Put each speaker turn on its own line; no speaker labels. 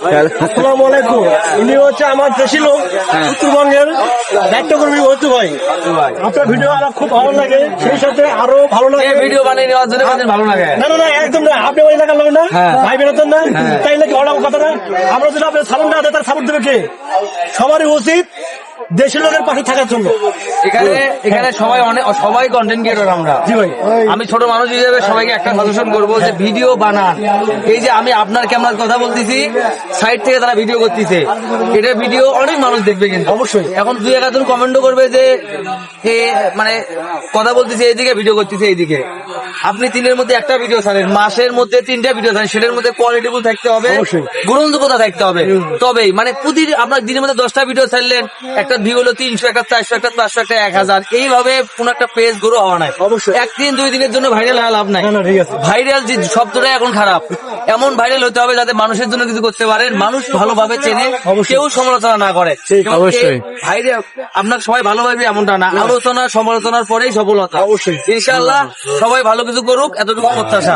আসসালামু আলাইকুম উনি হচ্ছে আমার দেশি লোক উত্তরবঙ্গের দায়িত্বকর্মী হচ্ছে ভাই। আপনার ভিডিও আমার খুব ভালো লাগে সেই সাথে আরও ভালো লাগে।
ভিডিও বানিয়ে নেওয়ার জন্য ভালো লাগে?
না না না একদম না আপনি ওই এলাকার লোক না
হ্যাঁ।
ভাই বেরোতেন না। অনেক কথা না আমরা যদি আপনার সাপোর্ট না দেয় তার সাপোর্ট দেবে কে? সবারই উচিত দেশি লোকের পাশে থাকার জন্য।
এখানে এখানে সবাই অনেক সবাই কন্টেন্ট ক্রিয়েটর আমরা।
জি ভাই।
আমি ছোট মানুষ হিসেবে সবাইকে একটা সাজেশন করব যে ভিডিও বানান। এই যে আমি আপনার ক্যামেরার কথা বলতেছি সাইড থেকে তারা ভিডিও করতেছে। এটা ভিডিও অনেক মানুষ দেখবে কিন্তু।
অবশ্যই।
এখন দুই একজন কমেন্টও করবে যে মানে কথা বলতেছে এইদিকে ভিডিও করতেছে এইদিকে। আপনি তিনের মধ্যে একটা ভিডিও ছাড়েন মাসের মধ্যে তিনটা ভিডিও ছাড়েন সেটার মধ্যে কোয়ালিটিফুল থাকতে হবে। গ্রহণযোগ্যতা থাকতে হবে তবেই মানে প্রতি আপনার দিনের মধ্যে দশটা ভিডিও ছাড়লেন একটা ভিউ হলো তিনশো একটা চারশো একটা পাঁচশো একটা এক হাজার এইভাবে কোন একটা পেজ গ্রো হওয়া নাই
অবশ্যই।
একদিন দুই দিনের জন্য ভাইরাল হওয়া লাভ নাই। ভাইরাল যে শব্দটা এখন খারাপ এমন ভাইরাল হতে হবে যাতে মানুষের জন্য কিছু করতে পারেন মানুষ ভালোভাবে চেনে। কেউ সমালোচনা না করে
অবশ্যই।
ভাইরাল আপনার সবাই ভালোভাবে এমনটা না আলোচনা সমালোচনার পরেই সফলতা
অবশ্যই।
ইনশাআল্লাহ সবাই ভালো কিছু করুক এতটুকু প্রত্যাশা।